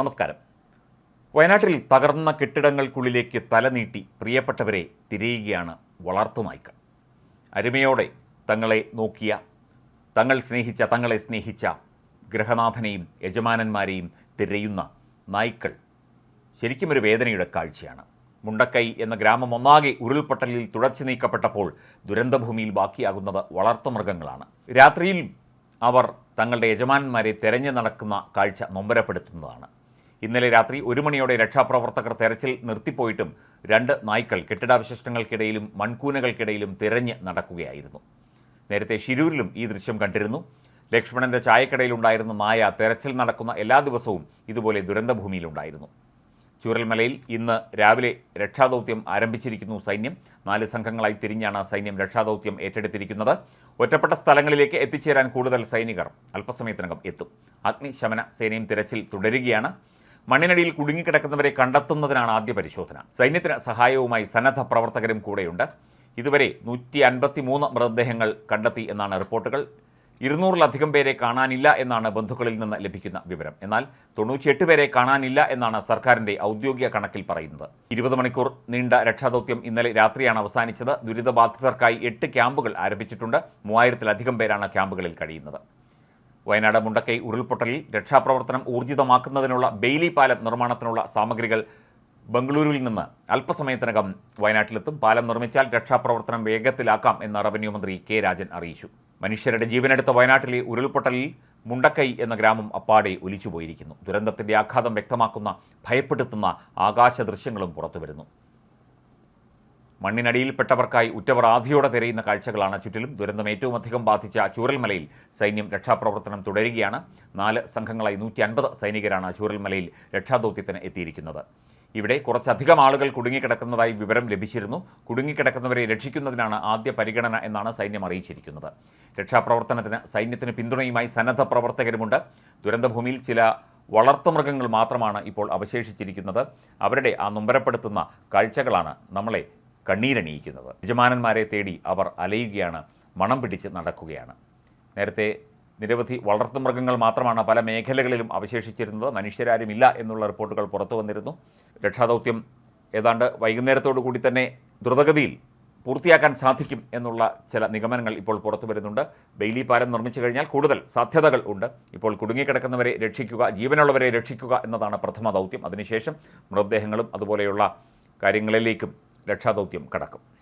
നമസ്കാരം. വയനാട്ടിൽ തകർന്ന കെട്ടിടങ്ങൾക്കുള്ളിലേക്ക് തലനീട്ടി പ്രിയപ്പെട്ടവരെ തിരയുകയാണ് വളർത്തുനായ്ക്കൾ. അരുമയോടെ തങ്ങളെ നോക്കിയ തങ്ങൾ സ്നേഹിച്ച തങ്ങളെ സ്നേഹിച്ച ഗൃഹനാഥനെയും യജമാനന്മാരെയും തിരയുന്ന നായ്ക്കൾ ശരിക്കും ഒരു വേദനയുടെ കാഴ്ചയാണ്. മുണ്ടക്കൈ എന്ന ഗ്രാമം ഒന്നാകെ ഉരുൾപൊട്ടലിൽ തുടച്ചു നീക്കപ്പെട്ടപ്പോൾ ദുരന്തഭൂമിയിൽ ബാക്കിയാകുന്നത് വളർത്തുമൃഗങ്ങളാണ്. രാത്രിയിൽ അവർ തങ്ങളുടെ യജമാനന്മാരെ തെരഞ്ഞു നടക്കുന്ന കാഴ്ച നൊമ്പരപ്പെടുത്തുന്നതാണ്. ഇന്നലെ രാത്രി ഒരു മണിയോടെ രക്ഷാപ്രവർത്തകർ തെരച്ചിൽ നിർത്തിപ്പോയിട്ടും രണ്ട് നായ്ക്കൾ കെട്ടിടാവശിഷ്ടങ്ങൾക്കിടയിലും മൺകൂനകൾക്കിടയിലും തിരഞ്ഞ് നടക്കുകയായിരുന്നു. നേരത്തെ ഷിരൂരിലും ഈ ദൃശ്യം കണ്ടിരുന്നു. ലക്ഷ്മണന്റെ ചായക്കടയിലുണ്ടായിരുന്ന നായ തെരച്ചിൽ നടക്കുന്ന എല്ലാ ദിവസവും ഇതുപോലെ ദുരന്തഭൂമിയിലുണ്ടായിരുന്നു. ചൂരൽമലയിൽ ഇന്ന് രാവിലെ രക്ഷാദൗത്യം ആരംഭിച്ചിരിക്കുന്നു സൈന്യം. നാല് സംഘങ്ങളായി തിരിഞ്ഞാണ് സൈന്യം രക്ഷാദൗത്യം ഏറ്റെടുത്തിരിക്കുന്നത്. ഒറ്റപ്പെട്ട സ്ഥലങ്ങളിലേക്ക് എത്തിച്ചേരാൻ കൂടുതൽ സൈനികർ അല്പസമയത്തിനകം എത്തും. അഗ്നിശമന സേനയും തിരച്ചിൽ തുടരുകയാണ്. മണ്ണിനടിയിൽ കുടുങ്ങിക്കിടക്കുന്നവരെ കണ്ടെത്തുന്നതിനാണ് ആദ്യ പരിശോധന. സൈന്യത്തിന് സഹായവുമായി സന്നദ്ധ പ്രവർത്തകരും കൂടെയുണ്ട്. ഇതുവരെ നൂറ്റി അൻപത്തി മൂന്ന് മൃതദേഹങ്ങൾ കണ്ടെത്തി എന്നാണ് റിപ്പോർട്ടുകൾ. ഇരുന്നൂറിലധികം പേരെ കാണാനില്ല എന്നാണ് ബന്ധുക്കളിൽ നിന്ന് ലഭിക്കുന്ന വിവരം. എന്നാൽ തൊണ്ണൂറ്റിയെട്ട് പേരെ കാണാനില്ല എന്നാണ് സർക്കാരിന്റെ ഔദ്യോഗിക കണക്കിൽ പറയുന്നത്. ഇരുപത് മണിക്കൂർ നീണ്ട രക്ഷാദൗത്യം ഇന്നലെ രാത്രിയാണ് അവസാനിച്ചത്. ദുരിതബാധിതർക്കായി എട്ട് ക്യാമ്പുകൾ ആരംഭിച്ചിട്ടുണ്ട്. മൂവായിരത്തിലധികം പേരാണ് ക്യാമ്പുകളിൽ കഴിയുന്നത്. വയനാട് മുണ്ടക്കൈ ഉരുൾപൊട്ടലിൽ രക്ഷാപ്രവർത്തനം ഊർജിതമാക്കുന്നതിനുള്ള ബെയിലി പാലം നിർമ്മാണത്തിനുള്ള സാമഗ്രികൾ ബംഗളൂരുവിൽ നിന്ന് അല്പസമയത്തിനകം വയനാട്ടിലെത്തും. പാലം നിർമ്മിച്ചാൽ രക്ഷാപ്രവർത്തനം വേഗത്തിലാക്കാം എന്ന് റവന്യൂ മന്ത്രി കെ രാജൻ അറിയിച്ചു. മനുഷ്യരുടെ ജീവനെടുത്ത വയനാട്ടിലെ ഉരുൾപൊട്ടലിൽ മുണ്ടക്കൈ എന്ന ഗ്രാമം അപ്പാടെ ഒലിച്ചുപോയിരിക്കുന്നു. ദുരന്തത്തിന്റെ ആഘാതം വ്യക്തമാക്കുന്ന ഭയപ്പെടുത്തുന്ന ആകാശ ദൃശ്യങ്ങളും പുറത്തുവരുന്നു. മണ്ണിനടിയിൽപ്പെട്ടവർക്കായി ഉറ്റവർ ആധിയോടെ തിരയുന്ന കാഴ്ചകളാണ് ചുറ്റിലും. ദുരന്തം ഏറ്റവും അധികം ബാധിച്ച ചൂരൽമലയിൽ സൈന്യം രക്ഷാപ്രവർത്തനം തുടരുകയാണ്. നാല് സംഘങ്ങളായി നൂറ്റി അൻപത് സൈനികരാണ് ചൂരൽമലയിൽ രക്ഷാദൗത്യത്തിന് എത്തിയിരിക്കുന്നത്. ഇവിടെ കുറച്ചധികം ആളുകൾ കുടുങ്ങിക്കിടക്കുന്നതായി വിവരം ലഭിച്ചിരുന്നു. കുടുങ്ങിക്കിടക്കുന്നവരെ രക്ഷിക്കുന്നതിനാണ് ആദ്യ പരിഗണന എന്നാണ് സൈന്യം അറിയിച്ചിരിക്കുന്നത്. രക്ഷാപ്രവർത്തനത്തിന് സൈന്യത്തിന് പിന്തുണയുമായി സന്നദ്ധ പ്രവർത്തകരുമുണ്ട്. ദുരന്തഭൂമിയിൽ ചില വളർത്തുമൃഗങ്ങൾ മാത്രമാണ് ഇപ്പോൾ അവശേഷിച്ചിരിക്കുന്നത്. അവരുടെ ആ നൊമ്പരപ്പെടുത്തുന്ന കാഴ്ചകളാണ് നമ്മളെ കണ്ണീരണിയിക്കുന്നത്. യജമാനന്മാരെ തേടി അവർ അലയുകയാണ് മണം പിടിച്ച് നടക്കുകയാണ്. നേരത്തെ നിരവധി വളർത്തുമൃഗങ്ങൾ മാത്രമാണ് പല മേഖലകളിലും അവശേഷിച്ചിരുന്നത്. മനുഷ്യരാരും ഇല്ല എന്നുള്ള റിപ്പോർട്ടുകൾ പുറത്തു വന്നിരുന്നു. രക്ഷാദൗത്യം ഏതാണ്ട് വൈകുന്നേരത്തോടു കൂടി തന്നെ ദ്രുതഗതിയിൽ പൂർത്തിയാക്കാൻ സാധിക്കും എന്നുള്ള ചില നിഗമനങ്ങൾ ഇപ്പോൾ പുറത്തു വരുന്നുണ്ട്. ബെയിലി പാലം നിർമ്മിച്ചു കഴിഞ്ഞാൽ കൂടുതൽ സാധ്യതകൾ ഉണ്ട്. ഇപ്പോൾ കുടുങ്ങിക്കിടക്കുന്നവരെ രക്ഷിക്കുക ജീവനുള്ളവരെ രക്ഷിക്കുക എന്നതാണ് പ്രഥമ ദൗത്യം. അതിനുശേഷം മൃതദേഹങ്ങളും അതുപോലെയുള്ള കാര്യങ്ങളിലേക്കും രക്ഷാദൗത്യം കടക്കും.